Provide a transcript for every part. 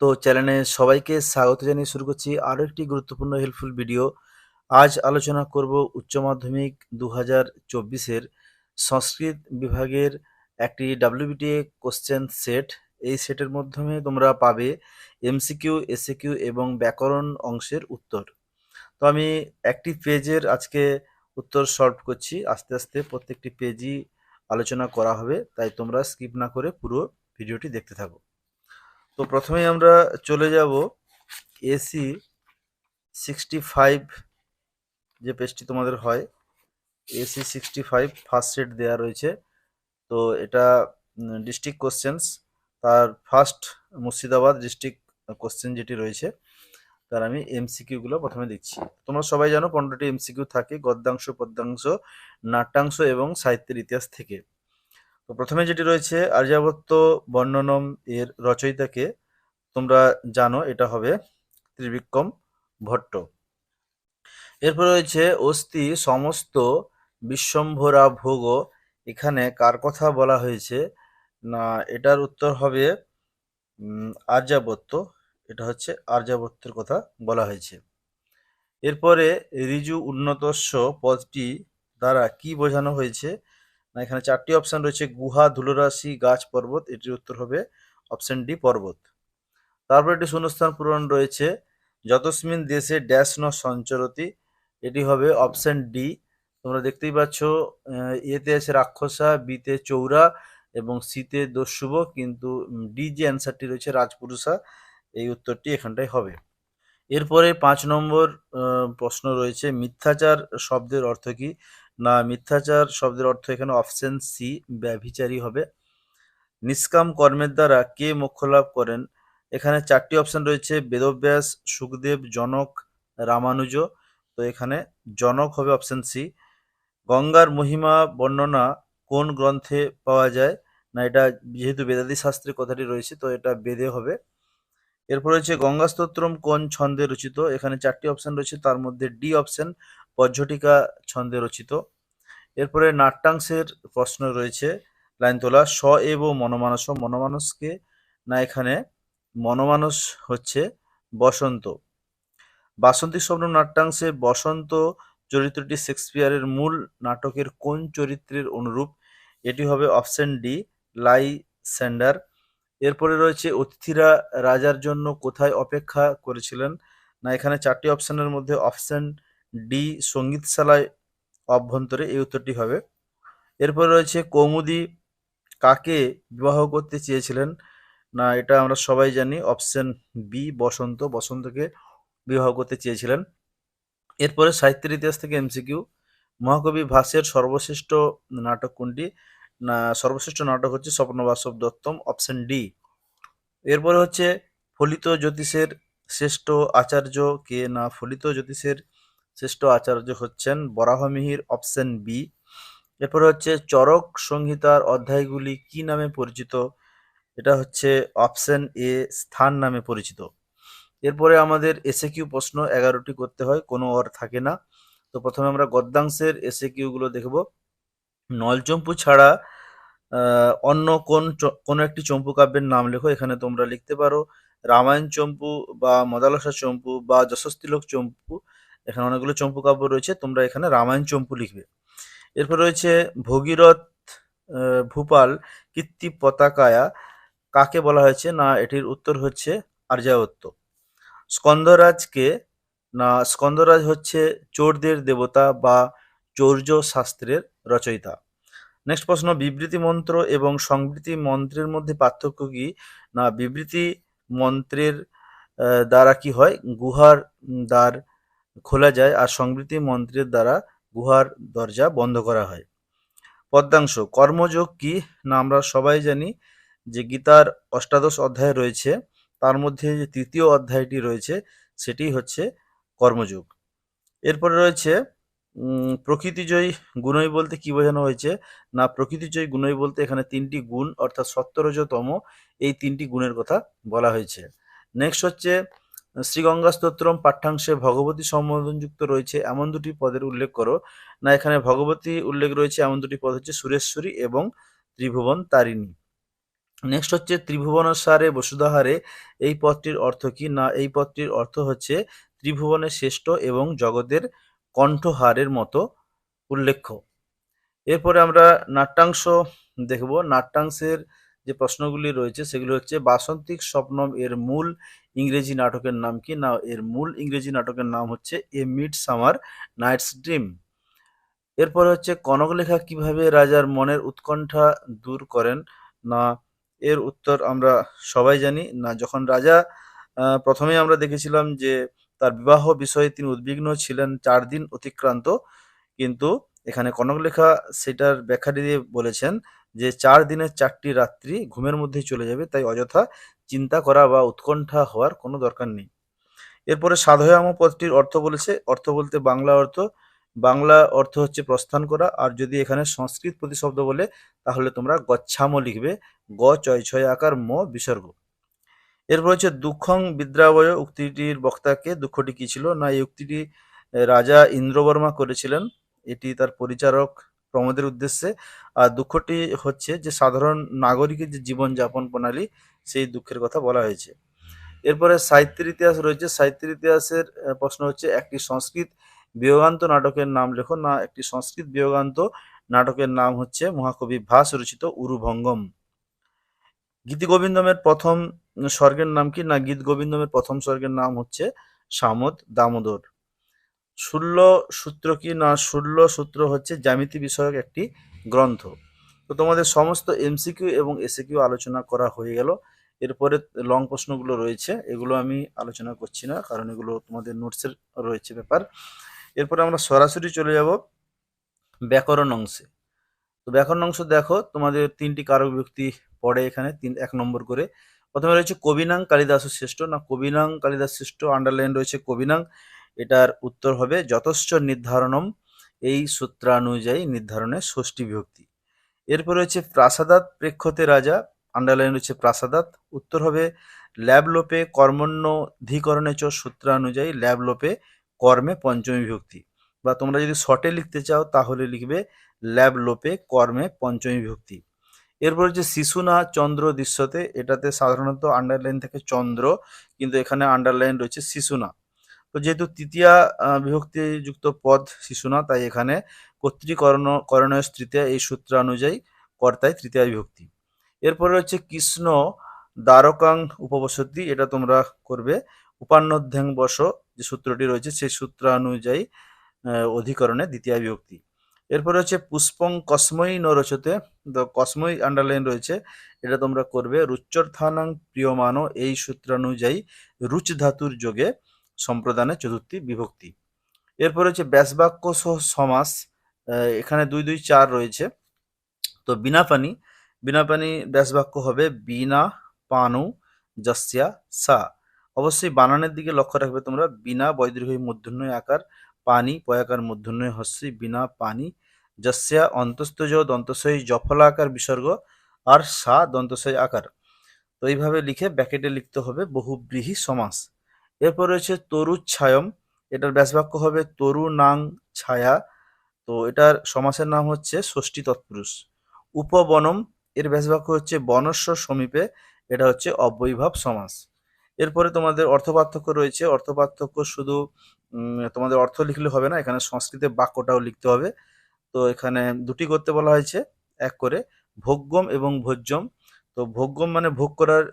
তো চ্যানেলে সবাইকে স্বাগত জানিয়ে শুরু করছি আরও একটি গুরুত্বপূর্ণ হেল্পফুল ভিডিও আজ আলোচনা করব উচ্চ মাধ্যমিক দু হাজার চব্বিশের সংস্কৃত বিভাগের একটি ডাব্লিউবিটিএ কোশ্চেন সেট এই সেটের মাধ্যমে তোমরা পাবে এমসিকিউ এসিকিউ এবং ব্যাকরণ অংশের উত্তর। তো আমি একটি পেজের আজকে উত্তর সলভ করছি। আস্তে আস্তে প্রত্যেকটি পেজই আলোচনা করা হবে, তাই তোমরা স্কিপ না করে পুরো ভিডিওটি দেখতে থাকো। তো প্রথমেই আমরা চলে যাব এসি সিক্সটি ফাইভ যে পেজটি তোমাদের হয়। AC sixty five first set দেওয়া রয়েছে। তো এটা ডিস্ট্রিক্ট কোশ্চেন্স তার ফার্স্ট মুর্শিদাবাদ ডিস্ট্রিক্ট কোশ্চেন যেটি রয়েছে, তার আমি এমসিকিউগুলো প্রথমে দেখছি। তোমরা সবাই জানো পনেরোটি এমসিকিউ থাকে, গদ্যাংশ, পদ্যাংশ, নাট্যাংশ এবং সাহিত্যের ইতিহাস থেকে। তো প্রথমে যেটি রয়েছে আর্যাবর্ত বর্ণনম এর রচয়িতাকে তোমরা জানো, এটা হবে ত্রিবিক্রম ভট্ট। এরপর রয়েছে, অস্থি সমস্ত বিশ্বম্ভরা ভোগ এখানে কার কথা বলা হয়েছে? না, এটার উত্তর হবে আর্যাবর্ত এটা হচ্ছে আর্যাবর্তের কথা বলা হয়েছে। এরপরে ঋজু উন্নতস্য পদটি দ্বারা কি বোঝানো হয়েছে? না, এখানে চারটি অপশান রয়েছে, গুহা, ধুলোরাশি, গাছ, পর্বত এটির উত্তর হবে অপশান ডি পর্বত। তারপর একটি শূন্যস্থান পূরণ রয়েছে, যতস্মিন দেশে ড্যাশ ন সঞ্চরতি, এটি হবে অপশান ডি তোমরা দেখতেই পাচ্ছ এতে আছে রাক্ষসা বিতে চৌরা এবং সিতে দস্যুব, কিন্তু ডি যে অ্যান্সারটি রয়েছে রাজপুরুষা, এই উত্তরটি এখানটায় হবে। এরপরে পাঁচ নম্বর প্রশ্ন রয়েছে, মিথ্যাচার শব্দের অর্থ কি? না, মিথ্যাচার শব্দের অর্থ এখানে অপশন সি ব্যভিচারী হবে। নিষ্কাম কর্মের দ্বারা কে মোক্ষ লাভ করেন? এখানে চারটি অপশন রয়েছে, বেদব্যাস, সুখদেব, জনক, রামানুজ। তো এখানে জনক হবে অপশন সি গঙ্গার মহিমা, বর্ণনা কোন গ্রন্থে পাওয়া যায়? না, এটা যেহেতু বেদাদি শাস্ত্রের কথাটি রয়েছে, তো এটা বেদে হবে। এরপর রয়েছে গঙ্গা স্তোত্রম কোন ছন্দে রচিত? এখানে চারটি অপশন রয়েছে, তার মধ্যে ডি অপশন পর্যটিকা ছন্দে রচিত। এরপরে নাট্যাংশের প্রশ্ন রয়েছে, লাইন তোলা, স এব মনমানস, মনমানসকে না এখানে, মনমানস হচ্ছে বসন্ত। বাসন্তী স্বপ্ন নাট্যাংশে বসন্ত চরিত্রটি শেক্সপিয়ারের মূল নাটকের কোন চরিত্রের অনুরূপ? এটি হবে অপশন ডি, লাই স্যান্ডার। এরপরে রয়েছে, অতিথিরা রাজার জন্য কোথায় অপেক্ষা করেছিলেন? না এখানে চারটি অপশনের মধ্যে অপশন ডি সঙ্গীতশালায় অভ্যন্তরে এই উত্তরটি হবে। এরপরে রয়েছে কৌমুদি কাকে বিবাহ করতে চেয়েছিলেন? না, এটা আমরা সবাই জানি। অপশন বি, বসন্ত। বসন্তকে বিবাহ করতে চেয়েছিলেন। এরপরে সাহিত্যের ইতিহাস থেকে এমসিকিউ। মহাকবি ভাসের সর্বশ্রেষ্ঠ নাটক কোনটি? না, সর্বশ্রেষ্ঠ নাটক হচ্ছে স্বপ্নবাসব দত্তম, অপশন ডি। এরপরে হচ্ছে ফলিত জ্যোতিষের শ্রেষ্ঠ আচার্য কে? না, ফলিত জ্যোতিষের শ্রেষ্ঠ আচার্য হচ্ছেন বরাহমিহির অপশন বি এরপরে হচ্ছে চরক সংহিতার অধ্যায়গুলি কি নামে পরিচিত? এটা হচ্ছে অপশন এ স্থান নামে পরিচিত। এরপরে আমাদের এসে কিউ প্রশ্ন এগারোটি করতে হয়, কোনো অর থাকে না। তো প্রথমে আমরা গদ্যাংশের এসে কিউগুলো দেখব। নলচম্পু ছাড়া অন্য কোন কোনো একটি চম্পু কাব্যের নাম লেখো, এখানে তোমরা লিখতে পারো। রামায়ণ চম্পু বা মদালসা চম্পু বা যশস্তিলোক চম্পু এখানে অনেকগুলো চম্পু কাব্য রয়েছে, তোমরা এখানে রামায়ণ চম্পু লিখবে। এরপর রয়েছে ভগীরথ ভূপাল, কীর্তি পতাকায়া, কাকে বলা হয়েছে? না, এটির উত্তর হচ্ছে আর্যাবত্য স্কন্দরাজকে না স্কন্দরাজ হচ্ছে চোরদের দেবতা বা চৌর্য শাস্ত্রের রচয়িতা। নেক্সট প্রশ্ন, বিবৃতি মন্ত্র এবং সংবৃতি মন্ত্রের মধ্যে পার্থক্য কি? না, বিবৃতি মন্ত্রের দ্বারা কি হয়? গুহার দ্বার খোলা যায় আর সংবৃতি মন্ত্রের দ্বারা গুহার দরজা বন্ধ করা হয়। পদ্মাংশ কর্মযোগ কি না আমরা সবাই জানি যে গীতার অষ্টাদশ অধ্যায় রয়েছে, তার মধ্যে যে তৃতীয় অধ্যায়টি রয়েছে, সেটি হচ্ছে কর্মযোগ। এরপরে রয়েছে প্রকৃতিজয়ী গুণই বলতে কি বোঝানো হয়েছে? না, প্রকৃতিজয়ী গুণই বলতে এখানে তিনটি গুণ, অর্থাৎ সত্তরজতম, এই তিনটি গুণের কথা বলা হয়েছে। নেক্সট হচ্ছে শ্রীগঙ্গা স্তোত্রম পাঠ্যাংশে ভগবতী সম্বোধনযুক্ত রয়েছে এমন দুটি পদের উল্লেখ করো। না, এখানে ভগবতী উল্লেখ রয়েছে এমন দুটি পদ হচ্ছে সুরেশ্বরী এবং ত্রিভুবন তারিণী। নেক্সট হচ্ছে ত্রিভুবনসারে বসুধাহারে, এই পদটির অর্থ কি? না, এই পদটির অর্থ হচ্ছে ত্রিভুবনের শ্রেষ্ঠ এবং জগতের কণ্ঠহারের মতো উল্লেখ্য। এরপরে আমরা নাট্যাংশ দেখব। নাট্যাংশের যে প্রশ্নগুলি রয়েছে সেগুলি হচ্ছে বাসন্তিক স্বপ্নম এর মূল ইংরেজি নাটকের নাম কি? না এর মূল ইংরেজি নাটকের নাম হচ্ছে a midsummer night's dream. এরপরে হচ্ছে কনকলেখা কীভাবে রাজার মনের উৎকণ্ঠা দূর করেন? না এর উত্তর আমরা সবাই জানি। না যখন রাজা আহ, প্রথমেই আমরা দেখেছিলাম যে তার বিবাহ বিষয়ে তিনি উদ্বিগ্ন ছিলেন চার দিন অতিক্রান্ত। কিন্তু এখানে কনকলেখা সেটার ব্যাখ্যা দিয়ে বলেছেন যে চার দিনের চারটি রাত্রি ঘুমের মধ্যেই চলে যাবে, তাই অযথা চিন্তা করা বা উৎকণ্ঠা হওয়ার কোনো দরকার নেই। এরপরে সাধয়াম পদটির অর্থ বলেছে, অর্থ বলতে বাংলা অর্থ বাংলা অর্থ হচ্ছে প্রস্থান করা, আর যদি এখানে সংস্কৃত প্রতিশব্দ বলে, তাহলে তোমরা গচ্ছাম লিখবে, গ চয় ছয় আকার, ম বিসর্গ। এরপর হচ্ছে দুঃখং বিদ্রাবয় উক্তিটির বক্তাকে, দুঃখটি কি ছিল? না, এই উক্তিটি রাজা ইন্দ্রবর্মা করেছিলেন, এটি তার পরিচারক প্রমোদের উদ্দেশ্যে আর দুঃখটি হচ্ছে যে সাধারণ নাগরিকের যে জীবনযাপন প্রণালী, সেই দুঃখের কথা বলা হয়েছে। এরপরে সাহিত্যের ইতিহাস রয়েছে। সাহিত্যের ইতিহাসের প্রশ্ন হচ্ছে, একটি সংস্কৃত বিয়োগান্ত নাটকের নাম লেখো না, একটি সংস্কৃত বিয়োগান্ত নাটকের নাম হচ্ছে মহাকবি ভাস রচিত উরুভঙ্গম। গীতিগোবিন্দমের প্রথম স্বর্গের নাম কি না? গীত গোবিন্দমের প্রথম স্বর্গের নাম হচ্ছে সামদ দামোদর। শূল্য সূত্র কি? না শূল্য সূত্র হচ্ছে জ্যামিতি বিষয়ক একটি গ্রন্থ। তো তোমাদের সমস্ত এমসিকিউ এবং এসিকিউ আলোচনা করা হয়ে গেল। এরপরে লং প্রশ্নগুলো রয়েছে, এগুলো আমি আলোচনা করছি না, কারণ এগুলো তোমাদের নোটসের রয়েছে ব্যাপার। এরপরে আমরা সরাসরি চলে যাব ব্যাকরণ অংশে। তো ব্যাকরণ অংশ দেখো, তোমাদের তিনটি কারক বিভক্তি পড়ে এখানে, তিন, এক নম্বর করে। প্রথমে রয়েছে কবিনাং কালিদাস শ্রেষ্ঠ। না, কবিনাং কালিদাস শ্রেষ্ঠ আন্ডারলাইন রয়েছে কবিনাং। এটার উত্তর হবে যথেষ্ট নির্ধারণম এই সূত্রানুযায়ী নির্ধারণে ষষ্ঠী বিভক্তি। এরপর হচ্ছে প্রাসাদাত প্রেক্ষতে রাজা আন্ডারলাইন হচ্ছে প্রাসাদাত উত্তর হবে ল্যাব লোপে কর্মণ্যধিকরণে চ সূত্রানুযায়ী ল্যাব লোপে কর্মে পঞ্চমী বিভক্তি। বা তোমরা যদি শর্টে লিখতে চাও তাহলে লিখবে ল্যাব লোপে কর্মে পঞ্চমী বিভক্তি। এরপর হচ্ছে শিশুনা চন্দ্র দৃশ্যতে, এটাতে সাধারণত আন্ডারলাইন থাকে চন্দ্র, কিন্তু এখানে আন্ডারলাইন রয়েছে শিশুনা। তো যেহেতু তৃতীয়া বিভক্তিযুক্ত পদ শিশু না, তাই এখানে কর্তৃকরণ করণীয় তৃতীয়া এই সূত্রানুযায়ী কর্তায় তৃতীয়া বিভক্তি। এরপরে হচ্ছে কৃষ্ণ দ্বারকাং উপবসতি, এটা তোমরা করবে। উপান্নধ্যাং বস, যে সূত্রটি রয়েছে, সেই সূত্রানুযায়ী অধিকরণে দ্বিতীয় বিভক্তি। এরপরে হচ্ছে পুষ্পং কসময়ী নরচতে কসময়ী আন্ডারলাইন রয়েছে, এটা তোমরা করবে। রুচ্চর্থানাং প্রিয়মানো এই সূত্রানুযায়ী রুচ ধাতুর যোগে সম্প্রদানে চতুর্থী বিভক্তি। এরপর হচ্ছে ব্যাসবাক্য সহ সমাস এখানে দুই দুই, চার রয়েছে। তো বিনা পানি বিনা পানি ব্যাসবাক্য হবে বিনা পানু যস্যা সা। অবশ্যই বানানের দিকে লক্ষ্য রাখবে তোমরা, বিনা বৈদীর্ঘ মূর্ধন্য আকার, পানি পয়াকার মূর্ধন্য হস্যি বিনা পানি যস্যা অন্তস্তজ দন্তশয়ী জফলা আকার বিসর্গ আর সা দন্তশয়ী আকার। তো এইভাবে লিখে ব্যাকেটে লিখতে হবে বহুব্রীহি সমাস। এরপর রয়েছে তরুচ্ছায়ম, এটার ব্যাসবাক্য হবে তরু নাং ছায়া তো এটার সমাসের নাম হচ্ছে ষষ্ঠী তৎপুরুষ। উপবনম, এর ব্যাসবাক্য হচ্ছে বনস্ব সমীপে, এটা হচ্ছে অব্যয়ীভাব সমাস। এরপরে তোমাদের অর্থপার্থক্য রয়েছে, অর্থপার্থক্য শুধু তোমাদের অর্থ লিখলে হবে না, এখানে সংস্কৃতে বাক্যটাও লিখতে হবে। তো এখানে দুটি করতে বলা হয়েছে, এক করে ভোগ্যম এবং ভোজ্যম। তো ভোগ্যম মানে ভোগ করার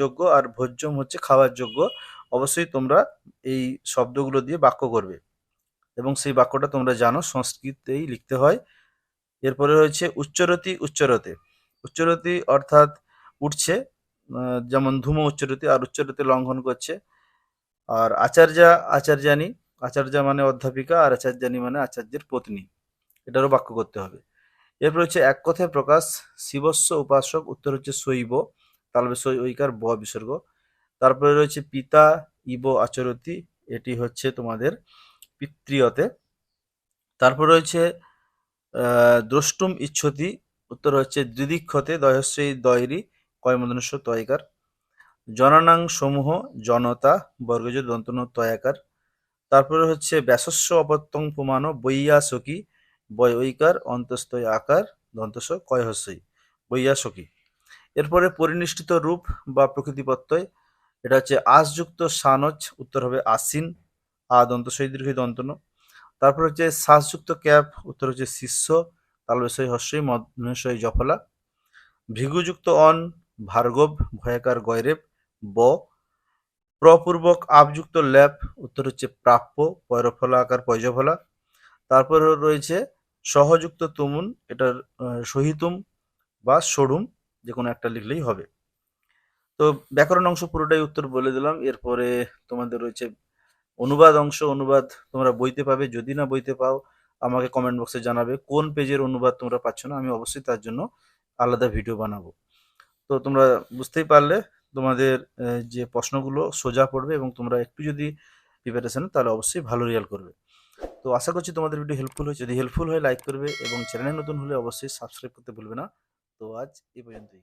যোগ্য, আর ভোজ্যম হচ্ছে খাওয়ার যোগ্য। অবশ্যই তোমরা এই শব্দগুলো দিয়ে বাক্য করবে। এবং সেই বাক্যটা তোমরা জানো, সংস্কৃতেই লিখতে হয়। এরপরে রয়েছে উচ্চরতি উচ্চরতে। উচ্চরতি অর্থাৎ উঠছে যেমন ধূম উচ্চরতি আর উচ্চরতি লঙ্ঘন করছে। আর আচার্যা আচার্যানী আচার্যা মানে অধ্যাপিকা আর আচার্যানী মানে আচার্যের পত্নী। এটারও বাক্য করতে হবে। এরপর হচ্ছে এক কথায় প্রকাশ, শিবস্ব উপাসক, উত্তর হচ্ছে শৈব, তালবে ঐকার ব বিসর্গ। তারপরে রয়েছে পিতা, ইব, আচরতি। এটি হচ্ছে তোমাদের পিতৃয়তে। তারপর রয়েছে দ্রষ্টুম ইচ্ছতি। উত্তর হচ্ছে দ্বিদিক্ষতে দয়শ্রী দয়রি কয়মদনস্ব তয়কার। জননাং সমূহ জনতা বর্গজ দন্তন তয়াকার। তারপরে হচ্ছে ব্যাসস্ব অপত্যং পুমানো বৈয়াসকি বয় ঐকার অন্তস্তয় আকার দন্তস কয়হস্যই বৈয়াসকি এরপরে পরিনিষ্ঠিত রূপ বা প্রকৃতি প্রত্যয় এটা হচ্ছে আশযুক্ত সানজ, উত্তর হবে আসিন আ দন্ত সই দীর্ঘ দন্ত তারপর হচ্ছে শ্বাসযুক্ত ক্যাপ, উত্তর হচ্ছে শিষ্য তালবেসই হস্যই মধ্যই জফলা। ভৃগুযুক্ত অন, ভার্গব, ভয়াকার গয়রেব ব, প্রপূর্বক আপযুক্ত ল্যাপ, উত্তর হচ্ছে প্রাপ্য, পয়রফলা আকার, পয়জফলা। তারপর রয়েছে সহযুক্ত তুমুন, এটার সহিতুম বা সরুম যে কোনো একটা লিখলেই হবে। তো ব্যাকরণ অংশ পুরোটাই উত্তর বলে দিলাম। এরপরে তোমাদের রয়েছে অনুবাদ অংশ। অনুবাদ তোমরা বইতে পাবে। যদি না বইতে পাও, আমাকে কমেন্ট বক্সে জানাবে। কোন পেজের অনুবাদ তোমরা পাচ্ছ না, আমি অবশ্যই তার জন্য আলাদা ভিডিও বানাবো। তো তোমরা বুঝতেই পারলে তোমাদের যে প্রশ্নগুলো সোজা পড়বে এবং তোমরা একটু যদি প্রিপারেশন তাহলে অবশ্যই ভালো রেজাল্ট করবে। তো আশা করছি তোমাদের ভিডিও হেল্পফুল হয়েছে। যদি হেল্পফুল হয় লাইক করবে এবং চ্যানেলে নতুন হলে অবশ্যই সাবস্ক্রাইব করতে ভুলবে না। তো আজ এই পর্যন্তই।